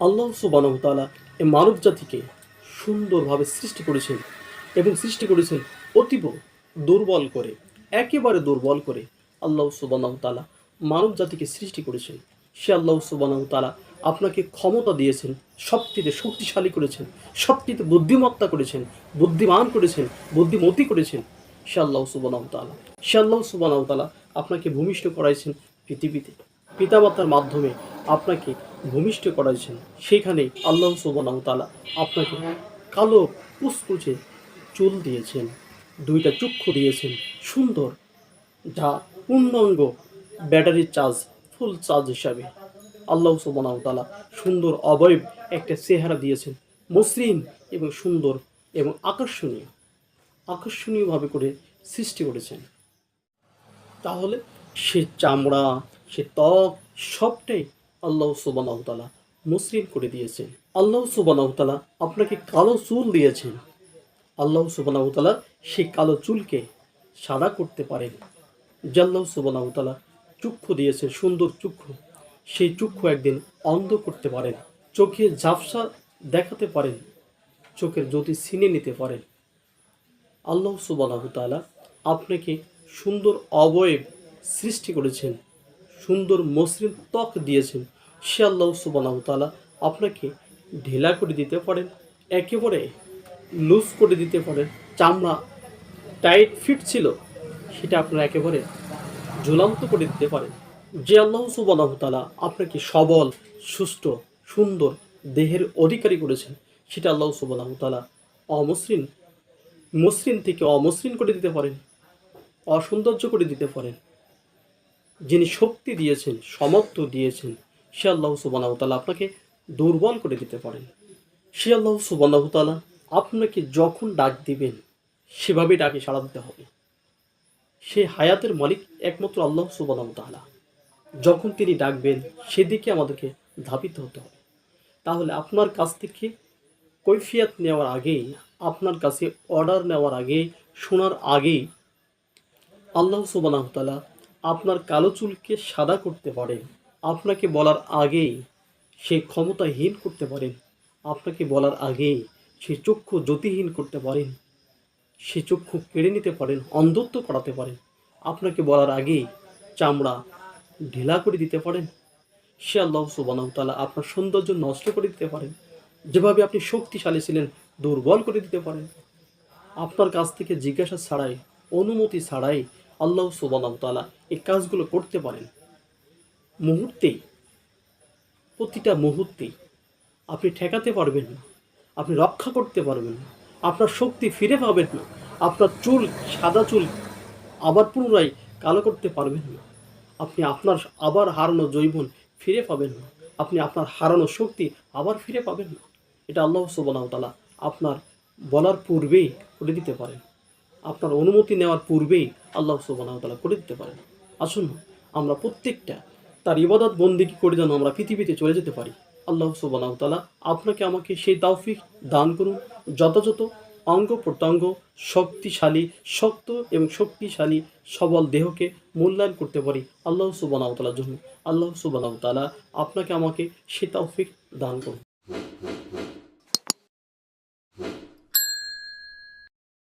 আল্লাহ সুবানতালা এ মানব জাতিকে সুন্দরভাবে সৃষ্টি করেছেন এবং সৃষ্টি করেছেন অতীব দুর্বল করে, একেবারে দুর্বল করে আল্লাহ সুবানতালা মানব জাতিকে সৃষ্টি করেছেন। সে আল্লাহ সুবানতালা আপনাকে ক্ষমতা দিয়েছেন সবটিতে শক্তিশালী করেছেন সবটিতে বুদ্ধিমত্তা করেছেন, বুদ্ধিমান করেছেন, বুদ্ধিমতী করেছেন সে আল্লাহ সুবানতালা সে আল্লাহ সুবানতালা আপনাকে ভূমিষ্ঠ করাইছেন পৃথিবীতে। পিতামাতার মাধ্যমে আপনাকে ভূমিষ্ঠ করাইছেন সেখানে আল্লাহ সুবানতালা আপনাকে কালো কুচকুচে চুল দিয়েছেন, দুইটা চক্ষু দিয়েছেন সুন্দর, যা পূর্ণাঙ্গ ব্যাটারির চার্জ, ফুল চার্জ হিসাবে আল্লাহ সুবানতালা সুন্দর অবয়ব একটা চেহারা দিয়েছেন, মসৃণ এবং সুন্দর এবং আকর্ষণীয়, আকর্ষণীয়ভাবে করে সৃষ্টি করেছেন। তাহলে সে চামড়া সে ত্বক সবটাই আল্লাহ সুবান সুবানাহতালা মসৃণ করে দিয়েছেন। আল্লাহ সুবানাহতালা আপনাকে কালো চুল দিয়েছেন। আল্লাহ সুবানাহতালা সেই কালো চুলকে সাদা করতে পারেন। জাল্লাহ সুবান সুবানাহতালা চক্ষু দিয়েছেন, সুন্দর চক্ষু। সেই চক্ষু একদিন অন্ধ করতে পারেন। চোখে ঝাপসা দেখাতে পারেন। চোখের জ্যোতি ছিনে নিতে পারেন। আল্লাহ সুবানাহতালা আপনাকে সুন্দর অবয়ব সৃষ্টি করেছেন। সুন্দর মসৃণ ত্বক দিয়েছেন। সে আল্লাহ সুবানাহতালা আপনাকে ঢিলা করে দিতে পারেন, একেবারে লুজ করে দিতে পারেন। চামড়া টাইট ফিট ছিল, সেটা আপনারা একেবারে ঝুলান্ত করে দিতে পারেন। যে আল্লাহ সুবানাহতালা আপনাকে সবল, সুস্থ, সুন্দর দেহের অধিকারী করেছেন, সেটা আল্লাহ সুবানাহতালা অমসৃণ, মসৃণ থেকে অমসৃণ করে দিতে পারেন, অসৌন্দর্য করে দিতে পারেন। যিনি শক্তি দিয়েছেন সমর্থ দিয়েছেন, সে আল্লাহ সুবানাহতালা আপনাকে দুর্বল করে দিতে পারেন। সে আল্লাহ সুবানাহতালা আপনাকে যখন ডাক দিবেন সেভাবে ডাকে সাড়া দিতে হবে। সে হায়াতের মালিক একমাত্র আল্লাহ সুবানাহতালা যখন তিনি ডাকবেন, সেদিকে আমাদেরকে ধাবিত হতে হবে। তাহলে আপনার কাছ থেকে কৈফিয়াত নেওয়ার আগেই, আপনার কাছে অর্ডার নেওয়ার আগে শোনার আগেই আল্লাহ সুবানাহতালা আপনার কালো চুলকে সাদা করতে পারেন। আপনাকে বলার আগেই সে ক্ষমতাহীন করতে পারেন। আপনাকে বলার আগেই সে চক্ষু জ্যোতিহীন করতে পারেন। সে চক্ষু কেড়ে নিতে পারেন, অন্ধত্ব করাতে পারেন। আপনাকে বলার আগেই চামড়া ঢিলা করে দিতে পারেন। সে আল্লাহ সুবানাহতালা আপনার সৌন্দর্য নষ্ট করে দিতে পারেন। যেভাবে আপনি শক্তিশালী ছিলেন, দুর্বল করে দিতে পারেন। আপনার কাছ থেকে জিজ্ঞাসা ছাড়াই, অনুমতি ছাড়াই আল্লাহ সুবানাহতালা এই কাজগুলো করতে পারেন। মুহূর্তেই, প্রতিটা মুহূর্তেই আপনি ঠেকাতে পারবেন না, আপনি রক্ষা করতে পারবেন না, আপনার শক্তি ফিরে পাবেন না, আপনার চুল, সাদা চুল আবার পুনরায় কালো করতে পারবেন না, আপনি আপনার আবার হারানো জৈবন ফিরে পাবেন না, আপনি আপনার হারানো শক্তি আবার ফিরে পাবেন না। এটা আল্লাহ সুবানাহতালা আপনার বলার পূর্বেই করে দিতে পারেন। আপনার অনুমতি নেওয়ার পূর্বেই আল্লাহ সুবানাহতালা করে দিতে পারেন। আসুন আমরা প্রত্যেকটা তার ইবাদত বন্দিকে করে যেন আমরা পৃথিবীতে চলে যেতে পারি। আল্লাহ সুবানাহতালা আপনাকে আমাকে সেই তাওফিক দান করুন, যথাযথ অঙ্গ প্রত্যঙ্গ, শক্তিশালী, শক্ত এবং শক্তিশালী সবল দেহকে মূল্যায়ন করতে পারি আল্লাহ সুবানাহতালার জন্য। আল্লাহ সুবানাহতালা আপনাকে আমাকে সে তাওফিক দান করুন।